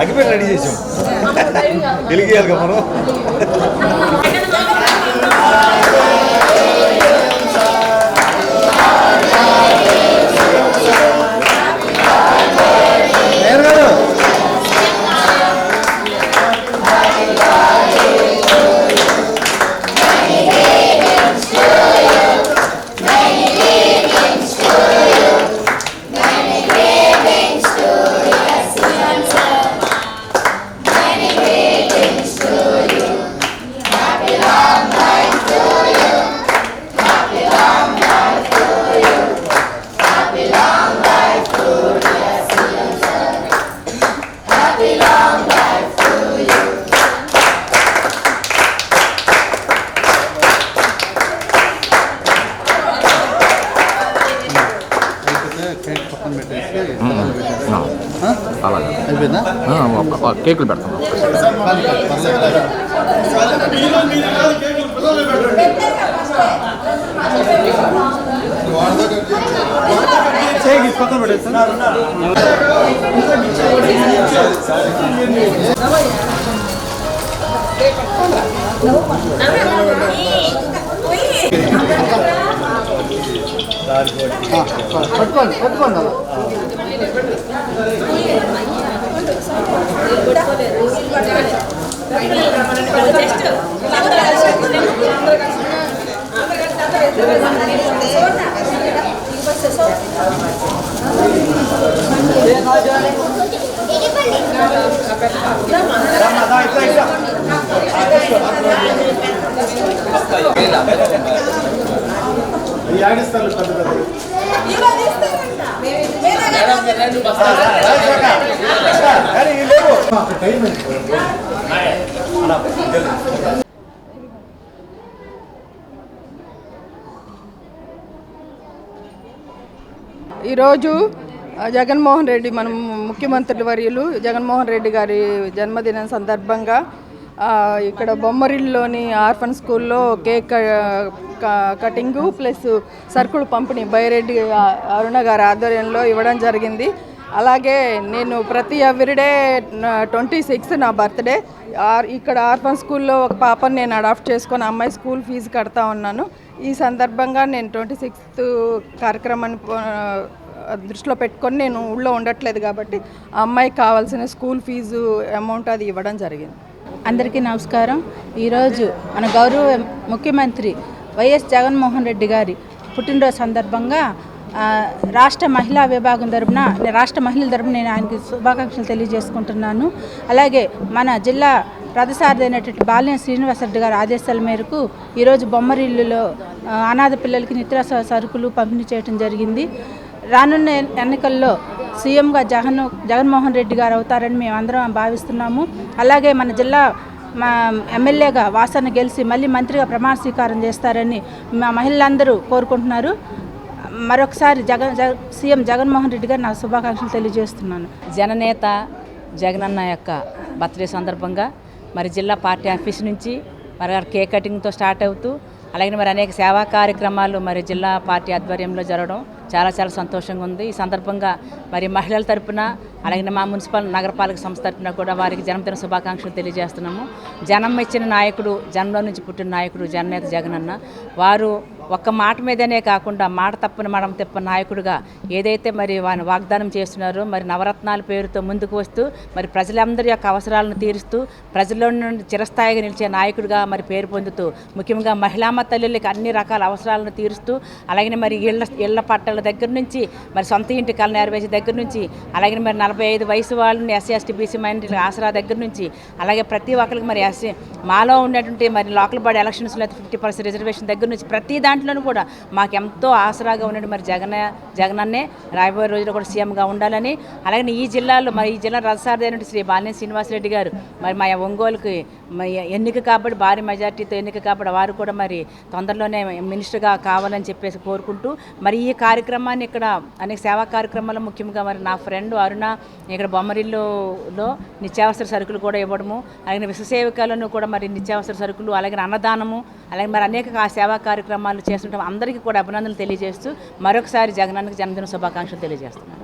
అగ్గిపెట్టి రెడీ చేసాం వెలిగేయాలి కదా పక్కన పెట్టేసి అలాగే అయిపోయిందా కేకులు పెడతాం పక్కన పట్టుకోండి పట్టుకోండి అలా. ఈరోజు జగన్మోహన్ రెడ్డి మనం ముఖ్యమంత్రి వర్యులు జగన్మోహన్ రెడ్డి గారి జన్మదినం సందర్భంగా ఇక్కడ బొమ్మరిల్లోని ఆర్ఫన్ స్కూల్లో కేక్ క- క- కటింగు ప్లస్ సర్కులు పంపిణీ బైరెడ్డి అరుణ గారి ఆధ్వర్యంలో ఇవ్వడం జరిగింది. అలాగే నేను ప్రతి ఎవ్రీడే ట్వంటీ సిక్స్త్ నా బర్త్డే ఆర్- ఇక్కడ ఆర్ఫన్ స్కూల్లో ఒక పాపని నేను అడాప్ట్ చేసుకొని అమ్మాయి స్కూల్ ఫీజు కడతా ఉన్నాను. ఈ సందర్భంగా నేను ట్వంటీ సిక్స్త్ కార్యక్రమాన్ని దృష్టిలో పెట్టుకొని నేను ఊళ్ళో ఉండట్లేదు కాబట్టి ఆ అమ్మాయికి కావాల్సిన స్కూల్ ఫీజు అమౌంట్ అది ఇవ్వడం జరిగింది. అందరికీ నమస్కారం. ఈరోజు మన గౌరవ ముఖ్యమంత్రి వైఎస్ జగన్మోహన్ రెడ్డి గారి పుట్టినరోజు సందర్భంగా రాష్ట్ర మహిళా విభాగం తరపున రాష్ట్ర మహిళల తరపున నేను ఆయనకి శుభాకాంక్షలు తెలియజేసుకుంటున్నాను. అలాగే మన జిల్లా రథసారథి అయినటువంటి బాల్యం శ్రీనివాసరెడ్డి గారి ఆదేశాల మేరకు ఈరోజు బొమ్మరిల్లులో అనాథ పిల్లలకి నిత్యావసర సరుకులు పంపిణీ చేయడం జరిగింది. రానున్న ఎన్నికల్లో సీఎంగా జగన్ జగన్మోహన్ రెడ్డి గారు అవుతారని మేము అందరం భావిస్తున్నాము. అలాగే మన జిల్లా మా ఎమ్మెల్యేగా వాసన గెలిచి మళ్ళీ మంత్రిగా ప్రమాణ స్వీకారం చేస్తారని మా మహిళలందరూ కోరుకుంటున్నారు. మరొకసారి జగన్ జగ సీఎం జగన్మోహన్ రెడ్డి గారు నా శుభాకాంక్షలు తెలియజేస్తున్నాను. జననేత జగనన్న యొక్క బర్త్డే సందర్భంగా మరి జిల్లా పార్టీ ఆఫీస్ నుంచి మరి కేక్ కటింగ్తో స్టార్ట్ అవుతూ అలాగే మరి అనేక సేవా కార్యక్రమాలు మరి జిల్లా పార్టీ ఆధ్వర్యంలో జరగడం చాలా చాలా సంతోషంగా ఉంది. ఈ సందర్భంగా మరి మహిళల తరపున అలాగే మా మున్సిపల్ నగరపాలక సంస్థ తరపున కూడా వారికి జన్మదిన శుభాకాంక్షలు తెలియజేస్తున్నాము. జనం ఇచ్చిన నాయకుడు జనంలో నుంచి పుట్టిన నాయకుడు జననేత జగనన్న వారు ఒక్క మాట మీదనే కాకుండా మాట తప్పని మడం తిప్ప నాయకుడిగా ఏదైతే మరి వాని వాగ్దానం చేస్తున్నారో మరి నవరత్నాల పేరుతో ముందుకు వస్తూ మరి ప్రజలందరి యొక్క అవసరాలను తీరుస్తూ ప్రజల్లో నుండి చిరస్థాయిగా నిలిచే నాయకుడిగా మరి పేరు పొందుతూ ముఖ్యంగా మహిళా తల్లులకి అన్ని రకాల అవసరాలను తీరుస్తూ అలాగే మరి ఇళ్ళ ఇళ్ళ పట్టాల దగ్గర నుంచి మరి సొంత ఇంటి కళ నెరవేర్చే దగ్గర నుంచి అలాగే మరి నలభై ఐదు వయసు వాళ్ళని ఎస్సీ ఎస్టీ బీసీ మైనార్టీల ఆసరా దగ్గర నుంచి అలాగే ప్రతి ఒక్కరికి మరి ఎస్సీ మాలో ఉన్నటువంటి మరి లోకల్ బాడీ ఎలక్షన్స్లో ఫిఫ్టీ పర్సెంట్ రిజర్వేషన్ దగ్గర నుంచి ప్రతి దాంట్లో దాంట్లోనూ కూడా మాకు ఎంతో ఆసరాగా ఉన్నాడు మరి జగన్ జగనన్నే. రాబోయే రోజుల్లో కూడా సీఎంగా ఉండాలని. అలాగే ఈ జిల్లాలో మరి ఈ జిల్లా రథసారదైనటువంటి శ్రీ బాలినేని శ్రీనివాసరెడ్డి గారు మరి మా ఒంగోలుకి ఎన్నిక కాబట్టి భారీ మెజార్టీతో ఎన్నిక కాబట్టి వారు కూడా మరి తొందరలోనే మినిస్టర్గా కావాలని చెప్పేసి కోరుకుంటూ మరి ఈ కార్యక్రమాన్ని ఇక్కడ అనేక సేవా కార్యక్రమాలు ముఖ్యంగా మరి నా ఫ్రెండ్ అరుణ ఇక్కడ బొమ్మరిల్లులో నిత్యావసర సరుకులు కూడా ఇవ్వడము అలాగే విశ్వసేవికలను కూడా మరి నిత్యావసర సరుకులు అలాగే అన్నదానము అలాగే మరి అనేక సేవా కార్యక్రమాలు చేస్తుంటాం. అందరికీ కూడా అభినందనలు తెలియజేస్తూ మరొకసారి జగనానికి జన్మదిన శుభాకాంక్షలు తెలియజేస్తున్నాను.